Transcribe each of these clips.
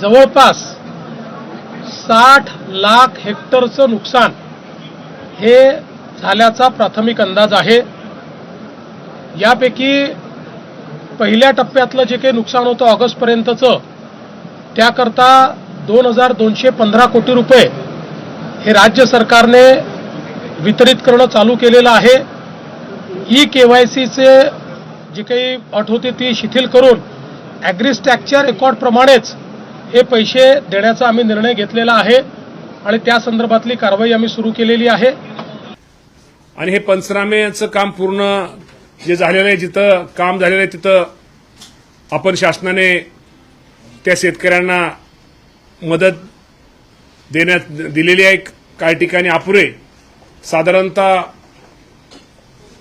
जवळपास साठ लाख हेक्टरचं नुकसान हे झाल्याचा प्राथमिक अंदाज आहे. यापैकी पहिल्या टप्प्यातलं जे काही नुकसान होतं ऑगस्टपर्यंतचं त्याकरता दोन हजार दोनशे पंधरा कोटी रुपये हे राज्य सरकारने वितरित करणं चालू केलेलं आहे. ई के वाय सीचे जी काही अट होती ती शिथिल करून ॲग्रिस्टॅकच्या रेकॉर्डप्रमाणेच हे पैसे देण्याचा आम्ही निर्णय घेतलेला आहे आणि त्या संदर्भातली कारवाई आम्ही सुरू केलेली आहे. आणि हे पंचनाम्याचं काम पूर्ण जे झालेलं आहे जिथं काम झालेलं आहे तिथं आपण शासनाने त्या शेतकऱ्यांना मदत देण्यात दिलेली आहे. काही ठिकाणी अपुरे. साधारणतः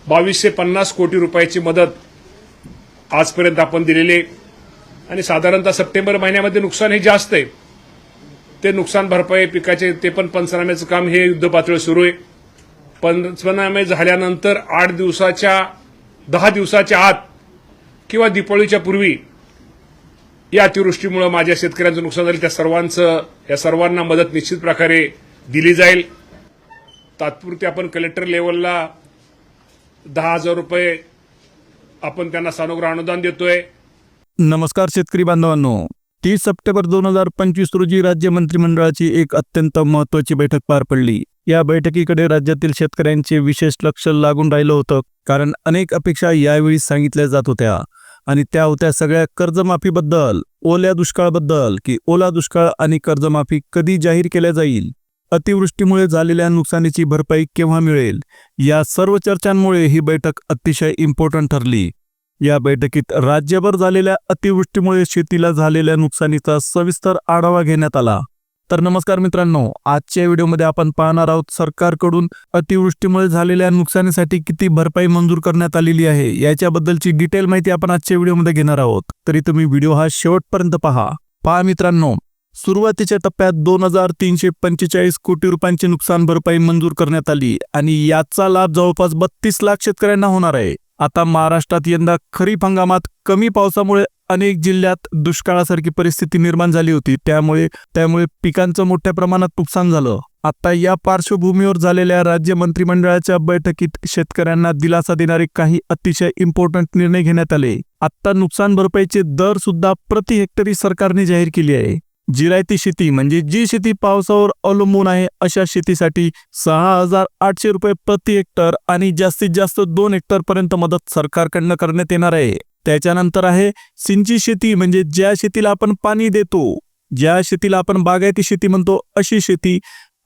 बावीसशे पन्नास कोटी रुपयाची मदत आजपर्यंत आपण दिलेली आहे. आणि साधारणतः सप्टेंबर महिन्यामध्ये नुकसान हे जास्त आहे. ते नुकसान भरपाई पिकाचे ते पण पंचनाम्याचं काम हे युद्धपातळीवर सुरू आहे. पंचनामे झाल्यानंतर आठ दिवसाच्या दहा दिवसाच्या आत किंवा दीपावळीच्या पूर्वी या अतिवृष्टीमुळे माझ्या शेतकऱ्यांचं नुकसान झालं. त्या सर्वांचं या सर्वांना मदत निश्चित प्रकारे दिली जाईल. तात्पुरती आपण कलेक्टर लेवलला दहा हजार रुपये आपण त्यांना सानुग्रह अनुदान देतोय. नमस्कार शेतकरी बांधवांनो. तीस सप्टेंबर दोन हजार पंचवीस रोजी राज्य मंत्रिमंडळाची एक अत्यंत महत्वाची बैठक पार पडली. या बैठकीकडे राज्यातील शेतकऱ्यांचे विशेष लक्ष लागून राहिलं होतं कारण अनेक अपेक्षा यावेळी सांगितल्या जात होत्या. आणि त्या होत्या सगळ्या कर्जमाफीबद्दल ओल्या दुष्काळाबद्दल की ओला दुष्काळ आणि कर्जमाफी कधी जाहीर केल्या जाईल? अतिवृष्टीमुळे झालेल्या नुकसानीची भरपाई केव्हा मिळेल? या सर्व चर्चांमुळे ही बैठक अतिशय इम्पॉर्टंट ठरली. या बैठकीत राज्यभर झालेल्या अतिवृष्टीमुळे शेतीला झालेल्या नुकसानीचा सविस्तर आढावा घेण्यात आला. तर नमस्कार मित्रांनो आजच्या व्हिडिओमध्ये आपण पाहणार आहोत सरकारकडून अतिवृष्टीमुळे झालेल्या नुकसानीसाठी किती भरपाई मंजूर करण्यात आलेली आहे याच्याबद्दलची डिटेल माहिती आपण आजच्या व्हिडिओमध्ये घेणार आहोत. तरी तुम्ही व्हिडिओ हा शेवटपर्यंत पहा. पहा मित्रांनो सुरुवातीच्या टप्प्यात दोन हजार तीनशे पंचेचाळीस कोटी रुपयांची नुकसान भरपाई मंजूर करण्यात आली आणि याचा लाभ जवळपास बत्तीस लाख शेतकऱ्यांना होणार आहे. आता महाराष्ट्रात यंदा खरीप हंगामात कमी पावसामुळे अनेक जिल्ह्यात दुष्काळासारखी परिस्थिती निर्माण झाली होती. त्यामुळे त्यामुळे पिकांचं मोठ्या प्रमाणात नुकसान झालं. आता या पार्श्वभूमीवर झालेल्या राज्य मंत्रिमंडळाच्या बैठकीत शेतकऱ्यांना दिलासा देणारे काही अतिशय इम्पॉर्टंट निर्णय घेण्यात आले. आत्ता नुकसान भरपाईचे दर सुद्धा प्रति हेक्टरी सरकारने जाहीर केली आहे. जिरायती शेती म्हणजे जी शेती पावसावर अवलंबून आहे अशा शेतीसाठी सहा हजार आठशे रुपये प्रति हेक्टर आणि जास्तीत जास्त दोन हेक्टर पर्यंत मदत सरकारकडनं करण्यात येणार आहे. त्याच्यानंतर आहे सिंची शेती म्हणजे ज्या शेतीला आपण पाणी देतो ज्या शेतीला आपण बागायती शेती म्हणतो अशी शेती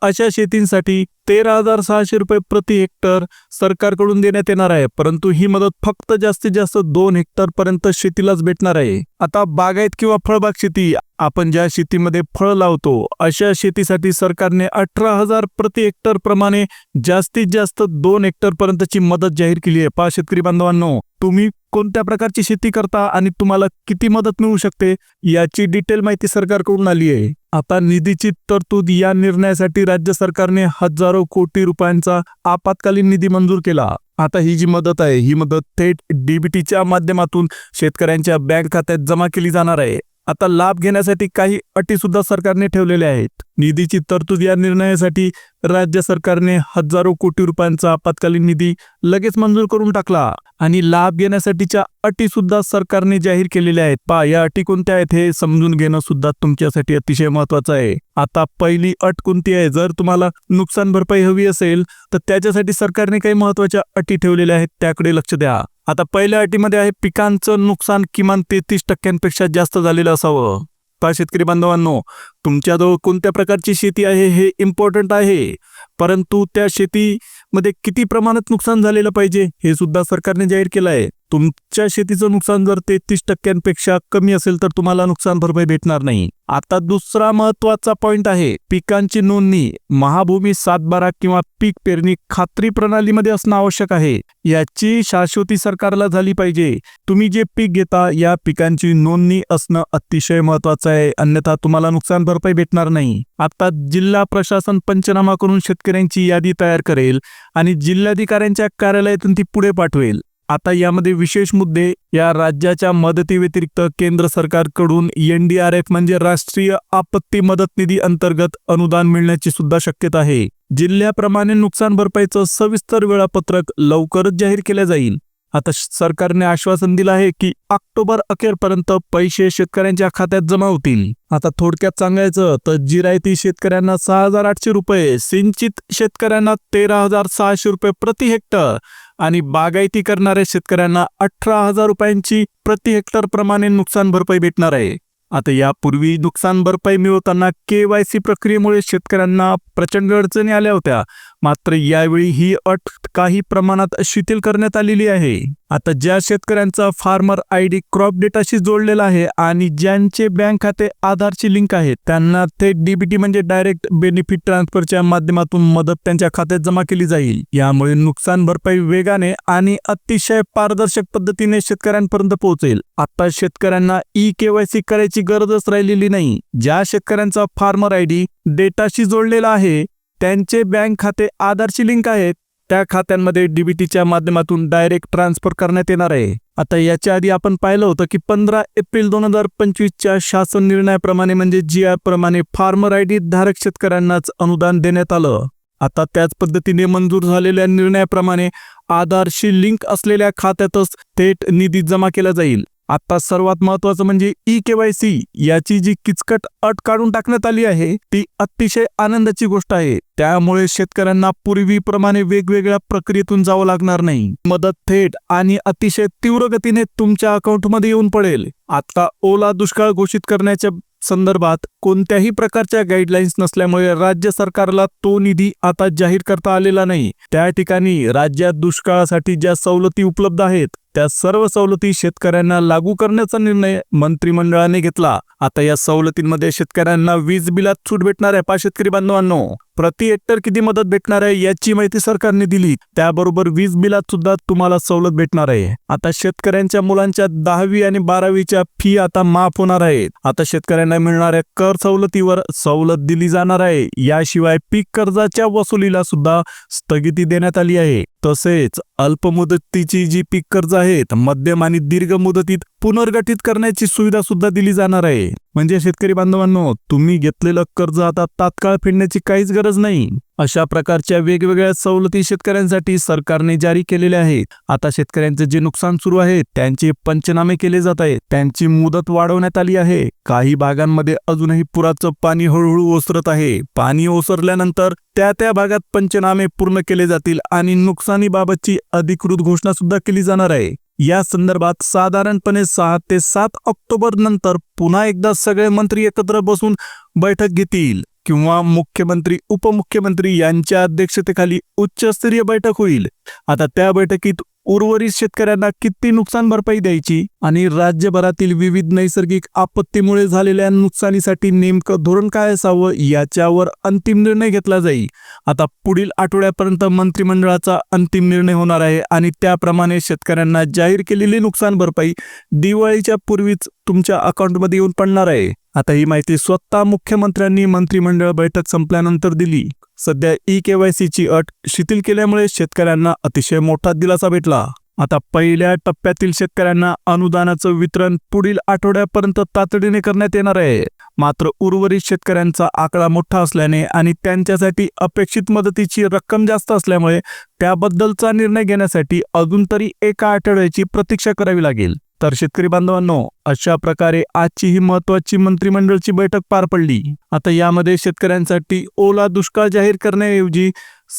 अशा शेतींसाठी तेरा हजार सहाशे रुपये प्रति हेक्टर सरकारकडून देण्यात येणार आहे. परंतु ही मदत फक्त जास्तीत जास्त दोन हेक्टर पर्यंत शेतीलाच भेटणार आहे. आता बागायत किंवा फळबाग शेती आपण ज्या शेतीमध्ये फळ लावतो अशा शेतीसाठी सरकारने अठरा हजार प्रति हेक्टर प्रमाणे जास्तीत जास्त दोन हेक्टर पर्यंतची मदत जाहीर केली आहे. पहा शेतकरी बांधवांनो तुम्ही कोणत्या प्रकारची शेती करता आणि तुम्हाला किती मदत मिळू शकते याची डिटेल माहिती सरकारकडून आली आहे. आता निधीची तरतूद या निर्णयासाठी राज्य सरकारने हजारो कोटी रुपयांचा आपत्कालीन निधी मंजूर केला. आता ही जी मदत आहे ही मदत थेट डीबीटीच्या माध्यमातून शेतकऱ्यांच्या बँक खात्यात जमा केली जाणार आहे. आता लाभ घेण्यासाठी काही अटी सुद्धा सरकारने ठेवलेल्या आहेत. निधीची तरतूद या निर्णयासाठी राज्य सरकारने हजारो कोटी रुपयांचा आपत्कालीन निधी लगेच मंजूर करून टाकला. आणि लाभ घेण्यासाठीच्या अटी सुद्धा सरकारने जाहीर केलेल्या आहेत. पा या अटी कोणत्या आहेत हे समजून घेणं सुद्धा तुमच्यासाठी अतिशय महत्वाचं आहे. आता पहिली अट कोणती आहे? जर तुम्हाला नुकसान भरपाई हवी असेल तर त्याच्यासाठी सरकारने काही महत्त्वाच्या अटी ठेवलेल्या आहेत त्याकडे लक्ष द्या. आता पहिल्या अटीमध्ये आहे पिकांचं नुकसान किमान तेहतीस टक्क्यांपेक्षा जास्त झालेलं असावं. पहा शेतकरी बांधवांनो तुमच्याजवळ कोणत्या प्रकारची शेती आहे हे इम्पॉर्टंट आहे? परंतु त्या शेतीमध्ये किती प्रमाणात नुकसान झालेलं पाहिजे हे सुद्धा सरकारने जाहीर केलं आहे. तुमच्या शेतीचं नुकसान जर तेहतीस टक्क्यांपेक्षा कमी असेल तर तुम्हाला नुकसान भरपाई भेटणार नाही. आता दुसरा महत्त्वाचा पॉइंट आहे पिकांची नोंदणी. महाभूमी सातबारा किंवा पीक पेरणी खात्री प्रणालीमध्ये असणं आवश्यक आहे. याची शाश्वती सरकारला झाली पाहिजे. तुम्ही जे पीक घेता या पिकांची नोंदणी असणं अतिशय महत्वाचं आहे. अन्यथा तुम्हाला नुकसान भरपाई भेटणार नाही. आता जिल्हा प्रशासन पंचनामा करून शेतकऱ्यांची यादी तयार करेल आणि जिल्हाधिकाऱ्यांच्या कार्यालयातून ती पुढे पाठवेल. आता यामध्ये विशेष मुद्दे या राज्याच्या मदतीव्यतिरिक्त केंद्र सरकारकडून एनडीआरएफ म्हणजे राष्ट्रीय आपत्ती मदत निधी अंतर्गत अनुदान मिळण्याची सुद्धा शक्यता आहे. जिल्ह्याप्रमाणे नुकसान भरपाईचं सविस्तर वेळापत्रक लवकरच जाहीर केलं जाईल. आता सरकारने आश्वासन दिलं आहे की ऑक्टोबर अखेरपर्यंत पैसे शेतकऱ्यांच्या खात्यात जमा होतील. आता थोडक्यात सांगायचं तर जिरायती शेतकऱ्यांना सहा हजार आठशे रुपये सिंचित शेतकऱ्यांना तेरा हजार सहाशे रुपये प्रति हेक्टर आणि बागायती करणाऱ्या शेतकऱ्यांना अठरा हजार रुपयांची प्रति हेक्टर प्रमाणे नुकसान भरपाई भेटणार आहे. आता यापूर्वी नुकसान भरपाई मिळवताना के वाय सी प्रक्रियेमुळे शेतकऱ्यांना प्रचंड अडचणी आल्या होत्या. मात्र यावेळी ही अट काही प्रमाणात शिथिल करण्यात आलेली आहे. आता ज्या शेतकऱ्यांचा फार्मर आय डी क्रॉप डेटाशी जोडलेला आहे आणि ज्यांचे बँक खाते आधारची लिंक आहे त्यांना थेट डीबीटी म्हणजे डायरेक्ट बेनिफिट ट्रान्सफरच्या माध्यमातून मदत त्यांच्या खात्यात जमा केली जाईल. यामुळे नुकसान भरपाई वेगाने आणि अतिशय पारदर्शक पद्धतीने शेतकऱ्यांपर्यंत पोहोचेल. आता शेतकऱ्यांना ई केवायसी करायची गरजच राहिलेली नाही. ज्या शेतकऱ्यांचा फार्मर आय डी डेटाशी जोडलेला आहे त्यांचे बँक खाते आधारशी लिंक आहेत. त्या खात्यांमध्ये डीबीटीच्या माध्यमातून डायरेक्ट ट्रान्सफर करण्यात येणार आहे. आता याच्या आधी आपण पाहिलं होतं की पंधरा एप्रिल दोन हजार पंचवीसच्या शासन निर्णयाप्रमाणे म्हणजे जी प्रमाणे फार्मर आय डी धारक शेतकऱ्यांनाच अनुदान देण्यात आलं. आता त्याच पद्धतीने मंजूर झालेल्या निर्णयाप्रमाणे आधारशी लिंक असलेल्या खात्यातच थेट निधी जमा केला जाईल. आता सर्वात महत्वाचं म्हणजे ई केवायसी याची जी किचकट अट काढून टाकण्यात आली आहे ती अतिशय आनंदाची गोष्ट आहे. त्यामुळे शेतकऱ्यांना पूर्वीप्रमाणे वेगवेगळ्या प्रक्रियेतून जावं लागणार नाही. मदत थेट आणि अतिशय तीव्र गतीने तुमच्या अकाउंटमध्ये येऊन पडेल. आता ओला दुष्काळ घोषित करण्याच्या संदर्भात कोणत्याही प्रकारच्या गाईडलाईन्स नसल्यामुळे राज्य सरकारला तो निधी आता जाहीर करता आलेला नाही. त्या ठिकाणी राज्यात दुष्काळासाठी ज्या सवलती उपलब्ध आहेत त्या सर्व सवलती शेतकऱ्यांना लागू करण्याचा निर्णय मंत्रिमंडळाने घेतला. आता या सवलतींमध्ये शेतकऱ्यांना वीज बिलात सूट भेटणार आहे पा शेतकरी बांधवांनो. प्रति हेक्टर किती मदत भेटणार आहे याची माहिती सरकारने दिली. त्याबरोबर वीज बिलात सुद्धा तुम्हाला सवलत भेटणार आहे. आता शेतकऱ्यांच्या मुलांच्या दहावी आणि बारावीच्या फी आता माफ होणार आहेत. आता शेतकऱ्यांना मिळणाऱ्या कर सवलतीवर सवलत दिली जाणार आहे. याशिवाय पीक कर्जाच्या वसुलीला सुद्धा स्थगिती देण्यात आली आहे. तसेच अल्पमुदतीची जी पीक कर्ज आहेत मध्यम आणि दीर्घ मुदतीत पुनर्गठित करण्याची सुविधा सुद्धा दिली जाणार आहे. म्हणजे शेतकरी बांधवांनो तुम्ही घेतलेलं कर्ज आता तात्काळ फेडण्याची काहीच गरज नाही. अशा प्रकारच्या वेगवेगळ्या सवलती शेतकऱ्यांसाठी सरकारने जारी केलेल्या आहेत. आता शेतकऱ्यांचे जे नुकसान सुरू आहे त्यांचे पंचनामे केले जात आहेत. त्यांची मुदत वाढवण्यात आली आहे. काही भागांमध्ये अजूनही पुराचं पाणी हळूहळू ओसरत आहे. पाणी ओसरल्यानंतर त्या त्या भागात पंचनामे पूर्ण केले जातील आणि नुकसानीबाबतची अधिकृत घोषणा सुद्धा केली जाणार आहे. या संदर्भात साधारणपणे सहा ते सात ऑक्टोबर नंतर पुन्हा एकदा सगळे मंत्री एकत्र बसून बैठक घेतील. किंवा मुख्यमंत्री उपमुख्यमंत्री यांच्या अध्यक्षतेखाली उच्चस्तरीय बैठक होईल. आता त्या बैठकीत उर्वरित शेतकऱ्यांना किती नुकसान भरपाई द्यायची आणि राज्यभरातील विविध नैसर्गिक आपत्तीमुळे झालेल्या नुकसानीसाठी नेमकं धोरण काय असावं याच्यावर अंतिम निर्णय घेतला जाईल. आता पुढील आठवड्यापर्यंत मंत्रिमंडळाचा अंतिम निर्णय होणार आहे आणि त्याप्रमाणे शेतकऱ्यांना जाहीर केलेली नुकसान भरपाई दिवाळीच्या पूर्वीच तुमच्या अकाउंटमध्ये येऊन पडणार आहे. आता ही माहिती स्वतः मुख्यमंत्र्यांनी मंत्रिमंडळ बैठक संपल्यानंतर दिली. सध्या ई केवायसीची अट शिथिल केल्यामुळे शेतकऱ्यांना अतिशय मोठा दिलासा भेटला. आता पहिल्या टप्प्यातील शेतकऱ्यांना अनुदानाचं वितरण पुढील आठवड्यापर्यंत तातडीने करण्यात येणार आहे. मात्र उर्वरित शेतकऱ्यांचा आकडा मोठा असल्याने आणि त्यांच्यासाठी अपेक्षित मदतीची रक्कम जास्त असल्यामुळे त्याबद्दलचा निर्णय घेण्यासाठी अजून तरी एका आठवड्याची प्रतीक्षा करावी लागेल. तर शेतकरी बांधवांनो अशा प्रकारे आजची ही महत्वाची मंत्रिमंडळची बैठक पार पडली. आता यामध्ये शेतकऱ्यांसाठी ओला दुष्काळ जाहीर करण्याऐवजी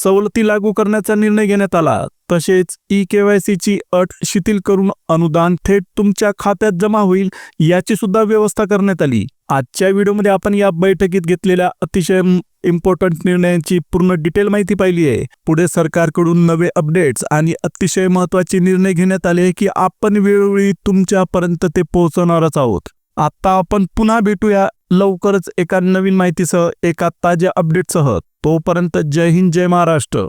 सवलती लागू करण्याचा निर्णय घेण्यात आला. तसेच ई केवायसीची अट शिथिल करून अनुदान थेट तुमच्या खात्यात जमा होईल याची सुद्धा व्यवस्था करण्यात आली. आजच्या व्हिडिओमध्ये आपण या बैठकीत घेतलेल्या अतिशय इम्पॉर्टंट निर्णयांची पूर्ण डिटेल माहिती पाहिली आहे. पुढे सरकारकडून नवे अपडेट्स आणि अतिशय महत्त्वाचे निर्णय घेण्यात आले की आपण वेळोवेळी तुमच्यापर्यंत ते पोहोचवणारच आहोत. आता आपण पुन्हा भेटूया लवकरच एका नवीन माहितीसह एका ताज्या अपडेटसह तोपर्यंत जय हिंद जय महाराष्ट्र.